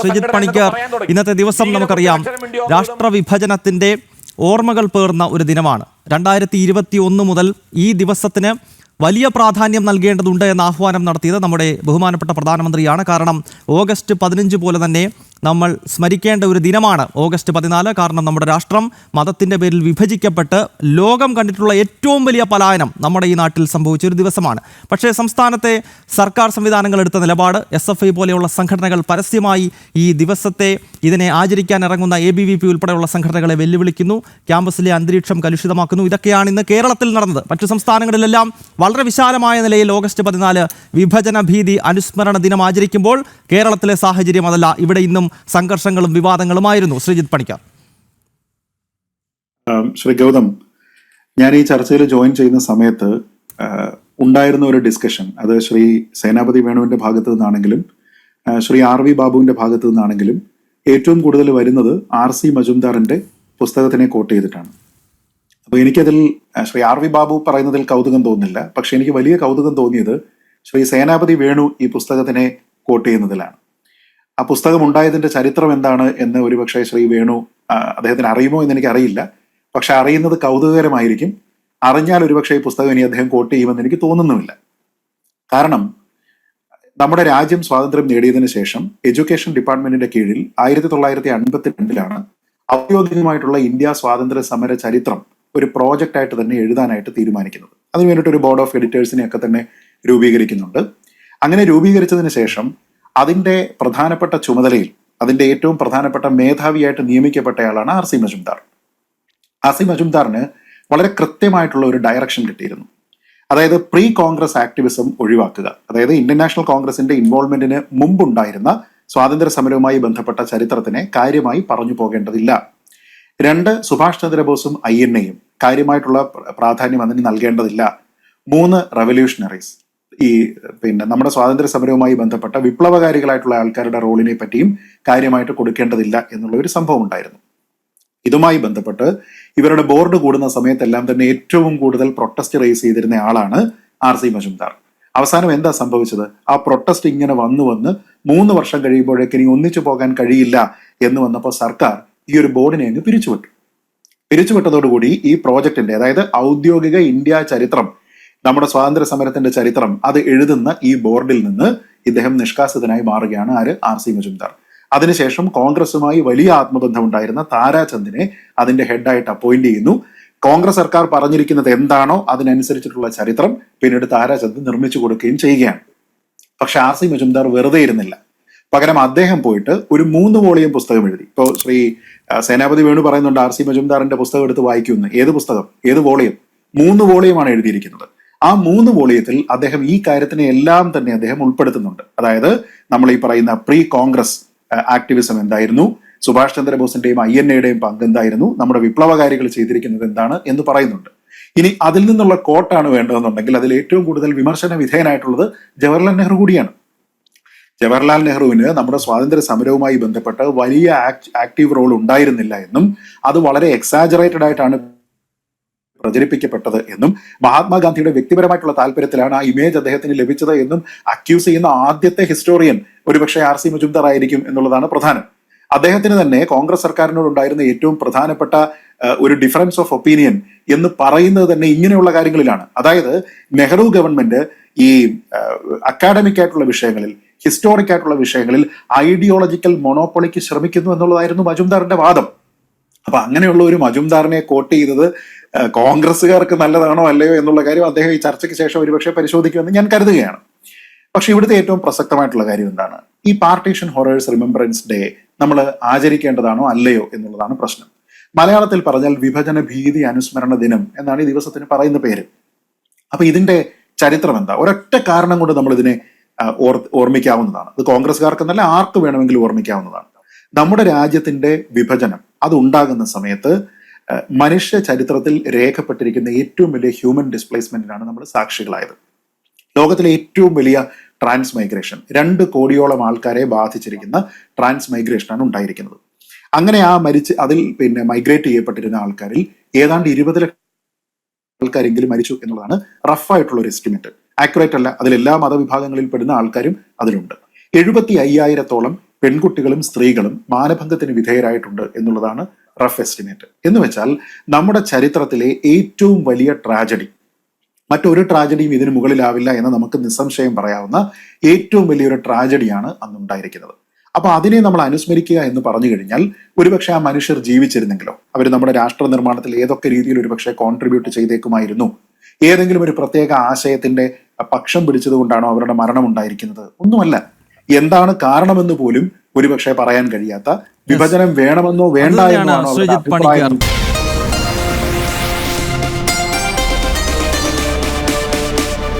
ശ്രീജിത്ത് പണിക്കർ ഇന്നത്തെ ദിവസം നമുക്കറിയാം രാഷ്ട്രവിഭജനത്തിന്റെ ഓർമ്മകൾ പേർന്ന ഒരു ദിനമാണ്. രണ്ടായിരത്തി ഇരുപത്തി ഒന്ന് മുതൽ ഈ ദിവസത്തിന് വലിയ പ്രാധാന്യം നൽകേണ്ടതുണ്ട് എന്ന ആഹ്വാനം നടത്തിയത് നമ്മുടെ ബഹുമാനപ്പെട്ട പ്രധാനമന്ത്രിയാണ്. കാരണം ഓഗസ്റ്റ് പതിനഞ്ച് പോലെ തന്നെ നമ്മൾ സ്മരിക്കേണ്ട ഒരു ദിനമാണ് ഓഗസ്റ്റ് പതിനാല്. കാരണം നമ്മുടെ രാഷ്ട്രം മതത്തിന്റെ പേരിൽ വിഭജിക്കപ്പെട്ട് ലോകം കണ്ടിട്ടുള്ള ഏറ്റവും വലിയ പലായനം നമ്മുടെ ഈ നാട്ടിൽ സംഭവിച്ച ഒരു ദിവസമാണ്. പക്ഷേ സംസ്ഥാനത്തെ സർക്കാർ സംവിധാനങ്ങൾ എടുത്ത നിലപാട് എസ് എഫ് ഐ പോലെയുള്ള സംഘടനകൾ പരസ്യമായി ഈ ദിവസത്തെ ഇതിനെ ആചരിക്കാൻ ഇറങ്ങുന്ന എ ബി വി പി ഉൾപ്പെടെയുള്ള സംഘടനകളെ വെല്ലുവിളിക്കുന്നു. ക്യാമ്പസിലെ അന്തരീക്ഷം കലുഷിതമാക്കുന്നു. ഇതൊക്കെയാണ് ഇന്ന് കേരളത്തിൽ നടന്നത്. മറ്റു സംസ്ഥാനങ്ങളിലെല്ലാം വളരെ വിശാലമായ നിലയിൽ ഓഗസ്റ്റ് പതിനാല് വിഭജന ഭീതി അനുസ്മരണ ദിനം ആചരിക്കുമ്പോൾ കേരളത്തിലെ സാഹചര്യം അതല്ല. ഇവിടെ ഇന്നും സംഘർഷങ്ങളും വിവാദങ്ങളുമായിരുന്നു ശ്രീജിത്ത് പണിക്കർ. ശ്രീ ഗൗതം ഞാൻ ഈ ചർച്ചയിൽ ജോയിൻ ചെയ്യുന്ന സമയത്ത് ഉണ്ടായിരുന്ന ഒരു ഡിസ്കഷൻ അത് ശ്രീ സേനാപതി വേണുവിന്റെ ഭാഗത്തു നിന്നാണെങ്കിലും ശ്രീ ആർ വി ബാബുവിന്റെ ഭാഗത്തു നിന്നാണെങ്കിലും ഏറ്റവും കൂടുതൽ വരുന്നത് ആർ സി മജുംദാറിന്റെ പുസ്തകത്തിനെ കോട്ട് ചെയ്തിട്ടാണ്. അപ്പോൾ എനിക്കതിൽ ശ്രീ ആർ വി ബാബു പറയുന്നതിൽ കൗതുകം തോന്നില്ല പക്ഷെ എനിക്ക് വലിയ കൗതുകം തോന്നിയത് ശ്രീ സേനാപതി വേണു ഈ പുസ്തകത്തിനെ കോട്ട് ചെയ്യുന്നതിലാണ്. ആ പുസ്തകം ഉണ്ടായതിന്റെ ചരിത്രം എന്താണ് എന്ന് ഒരുപക്ഷെ ശ്രീ വേണു അദ്ദേഹത്തിന് അറിയുമോ എന്ന് എനിക്ക് അറിയില്ല പക്ഷെ അറിയുന്നത് കൗതുകകരമായിരിക്കും. അറിഞ്ഞാൽ ഒരുപക്ഷെ ഈ പുസ്തകം ഇനി അദ്ദേഹം കോട്ട് ചെയ്യുമെന്ന് എനിക്ക് തോന്നുന്നുമില്ല. കാരണം നമ്മുടെ രാജ്യം സ്വാതന്ത്ര്യം നേടിയതിന് ശേഷം എഡ്യൂക്കേഷൻ ഡിപ്പാർട്ട്മെന്റിന്റെ കീഴിൽ ആയിരത്തി തൊള്ളായിരത്തി അൻപത്തി രണ്ടിലാണ് ഔദ്യോഗികമായിട്ടുള്ള ഇന്ത്യ സ്വാതന്ത്ര്യ സമര ചരിത്രം ഒരു പ്രോജക്റ്റ് ആയിട്ട് തന്നെ എഴുതാനായിട്ട് തീരുമാനിക്കുന്നത്. അതിന് വേണ്ടിയിട്ട് ഒരു ബോർഡ് ഓഫ് എഡിറ്റേഴ്സിനെ ഒക്കെ തന്നെ രൂപീകരിക്കുന്നുണ്ട്. അങ്ങനെ രൂപീകരിച്ചതിന് ശേഷം അതിന്റെ പ്രധാനപ്പെട്ട ചുമതലയിൽ അതിന്റെ ഏറ്റവും പ്രധാനപ്പെട്ട മേധാവിയായിട്ട് നിയമിക്കപ്പെട്ടയാളാണ് R C Majumdar. R C മജുംദാറിന് വളരെ കൃത്യമായിട്ടുള്ള ഒരു ഡയറക്ഷൻ കിട്ടിയിരുന്നു. അതായത് പ്രീ കോൺഗ്രസ് ആക്ടിവിസം ഒഴിവാക്കുക. അതായത് ഇന്ത്യൻ നാഷണൽ കോൺഗ്രസിന്റെ ഇൻവോൾവ്മെന്റിന് മുമ്പുണ്ടായിരുന്ന സ്വാതന്ത്ര്യ സമരവുമായി ബന്ധപ്പെട്ട ചരിത്രത്തിനെ കാര്യമായി പറഞ്ഞു പോകേണ്ടതില്ല. രണ്ട് സുഭാഷ് ചന്ദ്രബോസും ഐ എൻ എയും കാര്യമായിട്ടുള്ള പ്രാധാന്യം അതിന് നൽകേണ്ടതില്ല. മൂന്ന് റവല്യൂഷണറീസ് ഈ പിന്നെ നമ്മുടെ സ്വാതന്ത്ര്യ സമരവുമായി ബന്ധപ്പെട്ട വിപ്ലവകാരികളായിട്ടുള്ള ആൾക്കാരുടെ റോളിനെ പറ്റിയും കാര്യമായിട്ട് കൊടുക്കേണ്ടതില്ല എന്നുള്ള ഒരു സംഭവം ഉണ്ടായിരുന്നു. ഇതുമായി ബന്ധപ്പെട്ട് ഇവരുടെ ബോർഡ് കൂടുന്ന സമയത്തെല്ലാം തന്നെ ഏറ്റവും കൂടുതൽ പ്രൊട്ടസ്റ്റ് റേസ് ചെയ്തിരുന്ന ആളാണ് ആർ സി മജുംദാർ. അവസാനം എന്താ സംഭവിച്ചത്? ആ പ്രൊട്ടസ്റ്റ് ഇങ്ങനെ വന്നു വന്ന് മൂന്ന് വർഷം കഴിയുമ്പോഴേക്ക് ഇനി ഒന്നിച്ചു പോകാൻ കഴിയില്ല എന്ന് വന്നപ്പോൾ സർക്കാർ ഈ ഒരു ബോർഡിനെ അങ്ങ് പിരിച്ചുവിട്ടു. പിരിച്ചുവിട്ടതോടുകൂടി ഈ പ്രോജക്റ്റിന്റെ അതായത് ഔദ്യോഗിക ഇന്ത്യ ചരിത്രം നമ്മുടെ സ്വാതന്ത്ര്യ സമരത്തിന്റെ ചരിത്രം അത് എഴുതുന്ന ഈ ബോർഡിൽ നിന്ന് ഇദ്ദേഹം നിഷ്കാസിതനായി മാറുകയാണ് ആര്? R C Majumdar. അതിനുശേഷം കോൺഗ്രസുമായി വലിയ ആത്മബന്ധം ഉണ്ടായിരുന്ന താരാചന്ദിനെ അതിന്റെ ഹെഡായിട്ട് അപ്പോയിന്റ് ചെയ്യുന്നു. കോൺഗ്രസ് സർക്കാർ പറഞ്ഞിരിക്കുന്നത് എന്താണോ അതിനനുസരിച്ചിട്ടുള്ള ചരിത്രം പിന്നീട് താരാചന്ദ് നിർമ്മിച്ചു കൊടുക്കുകയും ചെയ്യുകയാണ്. പക്ഷെ ആർ സി മജുംദാർ വെറുതെ ഇരുന്നില്ല. പകരം അദ്ദേഹം പോയിട്ട് ഒരു മൂന്ന് വോളിയം പുസ്തകം എഴുതി. ഇപ്പോൾ ശ്രീ സേനാപതി വേണു പറയുന്നുണ്ട് ആർ സി മജുംദാറിന്റെ പുസ്തകം എടുത്ത് വായിക്കുന്നു ഏത് പുസ്തകം? ഏത് വോളിയം? മൂന്ന് വോളിയമാണ് എഴുതിയിരിക്കുന്നത്. ആ മൂന്ന് വോളിയത്തിൽ അദ്ദേഹം ഈ കാര്യത്തിനെ എല്ലാം തന്നെ അദ്ദേഹം ഉൾപ്പെടുത്തുന്നുണ്ട്. അതായത് നമ്മൾ ഈ പറയുന്ന പ്രീ കോൺഗ്രസ് ആക്ടിവിസം എന്തായിരുന്നു? സുഭാഷ് ചന്ദ്രബോസിന്റെയും ഐ എൻ എയുടെയും പങ്ക് എന്തായിരുന്നു? നമ്മുടെ വിപ്ലവകാരികൾ ചെയ്തിരിക്കുന്നത് എന്താണ് എന്ന് പറയുന്നുണ്ട്. ഇനി അതിൽ നിന്നുള്ള കോട്ടാണ് വേണ്ടതെന്നുണ്ടെങ്കിൽ അതിൽ ഏറ്റവും കൂടുതൽ വിമർശന വിധേയനായിട്ടുള്ളത് ജവഹർലാൽ നെഹ്റു കൂടിയാണ്. ജവഹർലാൽ നെഹ്റുവിന് നമ്മുടെ സ്വാതന്ത്ര്യ സമരവുമായി ബന്ധപ്പെട്ട് വലിയ ആക്റ്റീവ് റോൾ ഉണ്ടായിരുന്നില്ല എന്നും അത് വളരെ എക്സാജറേറ്റഡ് ആയിട്ടാണ് പ്രചരിപ്പിക്കപ്പെട്ടത് എന്നും മഹാത്മാഗാന്ധിയുടെ വ്യക്തിപരമായിട്ടുള്ള താല്പര്യത്തിലാണ് ആ ഇമേജ് അദ്ദേഹത്തിന് ലഭിച്ചത് എന്നും അക്യൂസ് ചെയ്യുന്ന ആദ്യത്തെ ഹിസ്റ്റോറിയൻ ഒരുപക്ഷെ ആർ സി മജുംദാർ ആയിരിക്കും എന്നുള്ളതാണ് പ്രധാനം. അദ്ദേഹത്തിന് തന്നെ കോൺഗ്രസ് സർക്കാരിനോട് ഉണ്ടായിരുന്ന ഏറ്റവും പ്രധാനപ്പെട്ട ഒരു ഡിഫറൻസ് ഓഫ് ഒപ്പീനിയൻ എന്ന് പറയുന്നത് തന്നെ ഇങ്ങനെയുള്ള കാര്യങ്ങളിലാണ്. അതായത് നെഹ്റു ഗവൺമെന്റ് ഈ അക്കാഡമിക് ആയിട്ടുള്ള വിഷയങ്ങളിൽ ഹിസ്റ്റോറിക് ആയിട്ടുള്ള വിഷയങ്ങളിൽ ഐഡിയോളജിക്കൽ മൊണോപ്പൊളിക്ക് ശ്രമിക്കുന്നു എന്നുള്ളതായിരുന്നു മജുംദാറിന്റെ വാദം. അപ്പൊ അങ്ങനെയുള്ള ഒരു മജുംദാറിനെ കോട്ട് ചെയ്തത് കോൺഗ്രസ്സുകാർക്ക് നല്ലതാണോ അല്ലയോ എന്നുള്ള കാര്യം അദ്ദേഹം ഈ ചർച്ചയ്ക്ക് ശേഷം ഒരുപക്ഷെ പരിശോധിക്കുമെന്ന് ഞാൻ കരുതുകയാണ്. പക്ഷെ ഇവിടുത്തെ ഏറ്റവും പ്രസക്തമായിട്ടുള്ള കാര്യം എന്താണ്? ഈ പാർട്ടീഷൻ ഹൊറേഴ്സ് റിമെമ്പറൻസ് ഡേ നമ്മൾ ആചരിക്കേണ്ടതാണോ അല്ലയോ എന്നുള്ളതാണ് പ്രശ്നം. മലയാളത്തിൽ പറഞ്ഞാൽ വിഭജന ഭീതി അനുസ്മരണ ദിനം എന്നാണ് ഈ ദിവസത്തിന് പറയുന്ന പേര്. അപ്പൊ ഇതിന്റെ ചരിത്രം എന്താ? ഒരൊറ്റ കാരണം കൊണ്ട് നമ്മൾ ഇതിനെ ഓർമ്മിക്കാവുന്നതാണ്. അത് ഇത് കോൺഗ്രസ്സുകാർക്കെന്നല്ല ആർക്ക് വേണമെങ്കിലും ഓർമ്മിക്കാവുന്നതാണ്. നമ്മുടെ രാജ്യത്തിന്റെ വിഭജനം അത് ഉണ്ടാകുന്ന സമയത്ത് മനുഷ്യ ചരിത്രത്തിൽ രേഖപ്പെട്ടിരിക്കുന്ന ഏറ്റവും വലിയ ഹ്യൂമൻ ഡിസ്പ്ലേസ്മെന്റിനാണ് നമ്മൾ സാക്ഷികളായത്. ലോകത്തിലെ ഏറ്റവും വലിയ ട്രാൻസ് മൈഗ്രേഷൻ രണ്ട് കോടിയോളം ആൾക്കാരെ ബാധിച്ചിരിക്കുന്ന ട്രാൻസ് മൈഗ്രേഷനാണ് ഉണ്ടായിരിക്കുന്നത്. അങ്ങനെ ആ മരിച്ച് അതിൽ പിന്നെ മൈഗ്രേറ്റ് ചെയ്യപ്പെട്ടിരുന്ന ആൾക്കാരിൽ ഏതാണ്ട് ഇരുപത് ലക്ഷം ആൾക്കാരെങ്കിലും മരിച്ചു എന്നുള്ളതാണ് റഫായിട്ടുള്ള ഒരു എസ്റ്റിമേറ്റ് ആക്യുറേറ്റ് അല്ല അതിൽ എല്ലാ മതവിഭാഗങ്ങളിൽ പെടുന്ന ആൾക്കാരും അതിലുണ്ട്. എഴുപത്തി അയ്യായിരത്തോളം പെൺകുട്ടികളും സ്ത്രീകളും മാനഭംഗത്തിന് വിധേയരായിട്ടുണ്ട് എന്നുള്ളതാണ് റഫ് എസ്റ്റിമേറ്റ് എന്ന് വെച്ചാൽ നമ്മുടെ ചരിത്രത്തിലെ ഏറ്റവും വലിയ ട്രാജഡി മറ്റൊരു ട്രാജഡിയും ഇതിന് മുകളിലാവില്ല എന്ന് നമുക്ക് നിസ്സംശയം പറയാവുന്ന ഏറ്റവും വലിയൊരു ട്രാജഡിയാണ് അന്നുണ്ടായിരിക്കുന്നത്. അപ്പൊ അതിനെ നമ്മൾ അനുസ്മരിക്കുക എന്ന് പറഞ്ഞു കഴിഞ്ഞാൽ ഒരുപക്ഷെ ആ മനുഷ്യർ ജീവിച്ചിരുന്നെങ്കിലോ അവർ നമ്മുടെ രാഷ്ട്ര നിർമ്മാണത്തിൽ ഏതൊക്കെ രീതിയിൽ ഒരുപക്ഷെ കോൺട്രിബ്യൂട്ട് ചെയ്തേക്കുമായിരുന്നു ഏതെങ്കിലും ഒരു പ്രത്യേക ആശയത്തിന്റെ പക്ഷം പിടിച്ചതുകൊണ്ടാണോ അവരുടെ മരണം ഉണ്ടായിരിക്കുന്നത്? ഒന്നുമല്ല. എന്താണ് കാരണമെന്ന് പോലും ഒരുപക്ഷെ പറയാൻ കഴിയാത്ത വിഭജനം വേണമെന്നോ വേണ്ട അതുതന്നെയാണ്